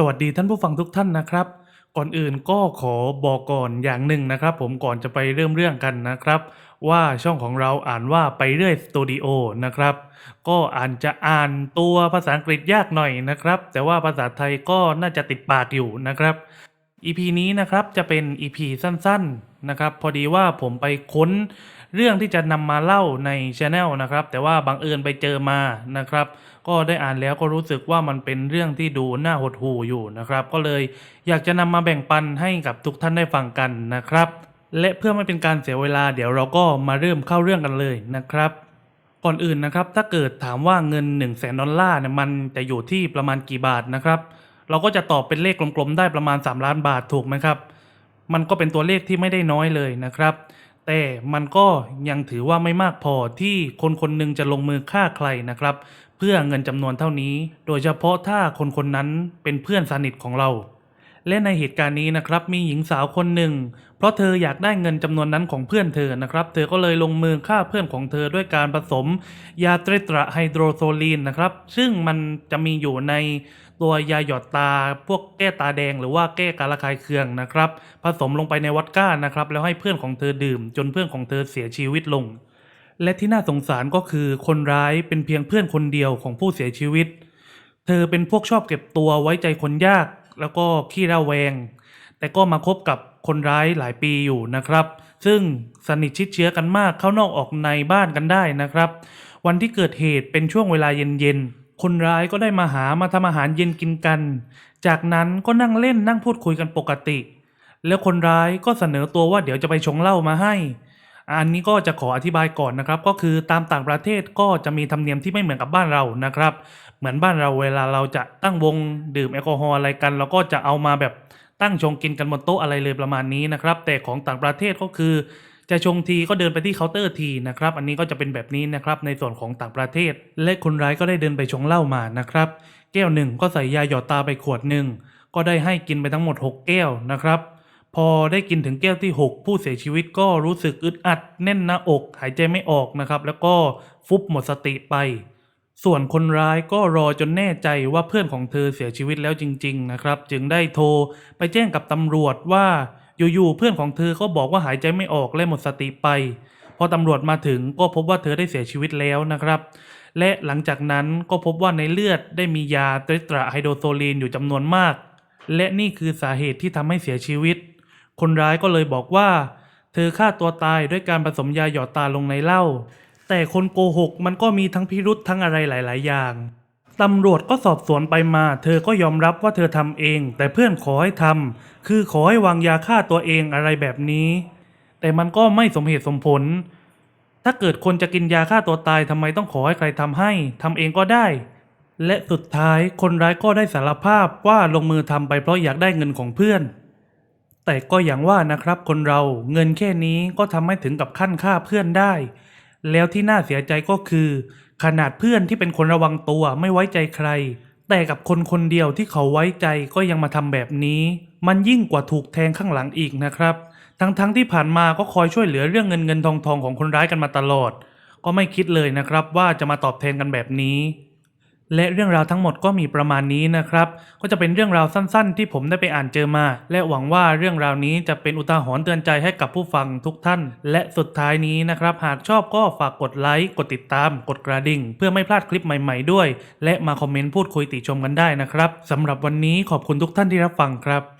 สวัสดีท่านผู้ฟังทุกท่านนะครับ ก่อนอื่นก็ขอบอกก่อนอย่างหนึ่งนะครับ ผมก่อนจะไปเริ่มเรื่องกันนะครับ ว่าช่องของเราอ่านว่าไปเรื่อยสตูดิโอนะครับ ก็อ่านจะอ่านตัวภาษาอังกฤษยากหน่อยนะครับ แต่ว่าภาษาไทยก็น่าจะติดปากอยู่นะครับ EP นี้นะครับจะเป็น EP สั้นๆนะครับ พอดีว่าผมไปค้น เรื่องที่จะนำมาเล่าในช anel นะครับ แต่ว่าบังเอิญไปเจอมานะครับ ก็ได้อ่านแล้วก็รู้สึกว่ามันเป็นเรื่องที่ดูน่าหดหู่อยู่นะครับ ก็เลยอยากจะนำมาแบ่งปันให้กับทุกท่านได้ฟังกันนะครับ และเพื่อไม่เป็นการเสียเวลาเดี๋ยวเราก็มาเริ่มเข้าเรื่องกันเลยนะครับก่อนอื่นนะครับถ้าเกิดถามว่าเงิน1นึ่งแสนดอลลาร์เนี่ยมันจะอยู่ที่ประมาณกี่บาทนะครับเราก็จะตอบเป็นเลขกลมๆได้ประมาณ 3 ล้านบาทถูกไหมครับ มันก็เป็นตัวเลขที่ไม่ได้น้อยเลยนะครับ แต่มันก็ยังถือว่าไม่มากพอที่คนคนหนึ่งจะลงมือฆ่าใครนะครับ เพื่อเงินจำนวนเท่านี้ โดยเฉพาะถ้าคนคนนั้นเป็นเพื่อนสนิทของเรา และในเหตุการณ์นี้นะครับมีหญิงสาวคนหนึ่ง เพราะเธออยากได้เงินจำนวนนั้นของเพื่อนเธอนะครับ เธอก็เลยลงมือฆ่าเพื่อนของเธอด้วยการผสม ยาเตรตระไฮโดรโซลีนนะครับ ซึ่งมันจะมีอยู่ในตัวยาหยอดตาพวกแก้ตาแดงหรือว่าแก้การระคายเคืองนะครับ ผสมลงไปในวอดก้านะครับ แล้วให้เพื่อนของเธอดื่ม จนเพื่อนของเธอเสียชีวิตลง และที่น่าสงสารก็คือคนร้ายเป็นเพียงเพื่อนคนเดียวของผู้เสียชีวิต เธอเป็นพวกชอบเก็บตัวไว้ใจคนยาก แล้วก็ขี้ระแวง แต่ก็มาคบกับคนร้ายหลายปีอยู่นะครับ ซึ่งสนิทชิดเชื้อกันมากเข้านอกออกในบ้านกันได้นะครับ วันที่เกิดเหตุเป็นช่วงเวลาเย็นๆ คนร้ายก็ได้มาหามาทำอาหารเย็นกินกัน จากนั้นก็นั่งเล่นนั่งพูดคุยกันปกติ แล้วคนร้ายก็เสนอตัวว่าเดี๋ยวจะไปชงเหล้ามาให้ อันนี้ก็จะขออธิบายก่อนนะครับ ก็คือตามต่างประเทศก็จะมีธรรมเนียมที่ไม่เหมือนกับบ้านเรานะครับ เหมือนบ้านเราเวลาเราจะตั้งวงดื่มแอลกอฮอล์อะไรกัน เราก็จะเอามาแบบตั้งชงกินกันบนโต๊ะอะไรเลยประมาณนี้นะครับ แต่ของต่างประเทศก็คือ จะชงทีก็เดินไปที่เคาน์เตอร์ทีนะครับ อันนี้ก็จะเป็นแบบนี้นะครับในส่วนของต่างประเทศ และคนร้ายก็ได้เดินไปชงเหล้ามานะครับ แก้วหนึ่งก็ใส่ยาหยอดตาไปขวดหนึ่งก็ได้ให้กินไปทั้งหมด 6 แก้วนะครับ อได้กินถึงแก้วที่ 6 ผู้เสียชีวิตก็รู้สึกอึดอัดแน่นหน้าอก หายใจไม่ออกนะครับ แล้วก็ฟุบหมดสติไป ส่วนคนร้ายก็รอจนแน่ใจว่าเพื่อนของเธอเสียชีวิตแล้วจริง ๆ นะครับ จึงได้โทรไปแจ้งกับตำรวจว่าอยู่ๆเพื่อนของเธอก็บอกว่าหายใจไม่ออกและหมดสติไป พอตำรวจมาถึงก็พบว่าเธอได้เสียชีวิตแล้วนะครับ และหลังจากนั้นก็พบว่าในเลือดได้มียาเตรตราไฮโดรโซลีนอยู่จำนวนมาก และนี่คือสาเหตุที่ทำให้เสียชีวิต คนร้ายก็เลยบอกว่า เธอฆ่าตัวตายด้วยการผสมยาหยอดตาลงในเหล้าแต่คนโกหกมันก็มีทั้งพิรุษทั้งอะไรหลาย ๆ อย่างตำรวจก็สอบสวนไปมา เธอก็ยอมรับว่าเธอทำเอง แต่เพื่อนขอให้ทำคือขอให้วางยาฆ่าตัวเองอะไรแบบนี้ แต่มันก็ไม่สมเหตุสมผล ถ้าเกิดคนจะกินยาฆ่าตัวตายทำไมต้องขอให้ใครทำให้ทำเองก็ได้ และสุดท้ายคนร้ายก็ได้สารภาพว่าลงมือทำไปเพราะอยากได้เงินของเพื่อน แต่ก็อย่างว่านะครับคนเราเงินแค่นี้ก็ทำให้ถึงกับขั้นฆ่าเพื่อนได้ แล้วที่น่าเสียใจก็คือ ขนาดเพื่อนที่เป็นคนระวังตัวไม่ไว้ใจใคร แต่กับคนคนเดียวที่เขาไว้ใจก็ยังมาทำแบบนี้ มันยิ่งกว่าถูกแทงข้างหลังอีกนะครับ ทั้งๆทที่ผ่านมาก็คอยช่วยเหลือเรื่องเงินเงินทองทองของคนร้ายกันมาตลอด ก็ไม่คิดเลยนะครับว่าจะมาตอบแทนกันแบบนี้ และเรื่องราวทั้งหมดก็มีประมาณนี้นะครับ ก็จะเป็นเรื่องราวสั้นๆ ที่ผมได้ไปอ่านเจอมา และหวังว่าเรื่องราวนี้จะเป็นอุทาหรณ์เตือนใจให้กับผู้ฟังทุกท่าน และสุดท้ายนี้นะครับ หากชอบก็ฝากกดไลค์ กดติดตาม กดกระดิ่ง เพื่อไม่พลาดคลิปใหม่ๆด้วย และมาคอมเมนต์พูดคุยติชมกันได้นะครับสำหรับวันนี้ขอบคุณทุกท่านที่รับฟังครับ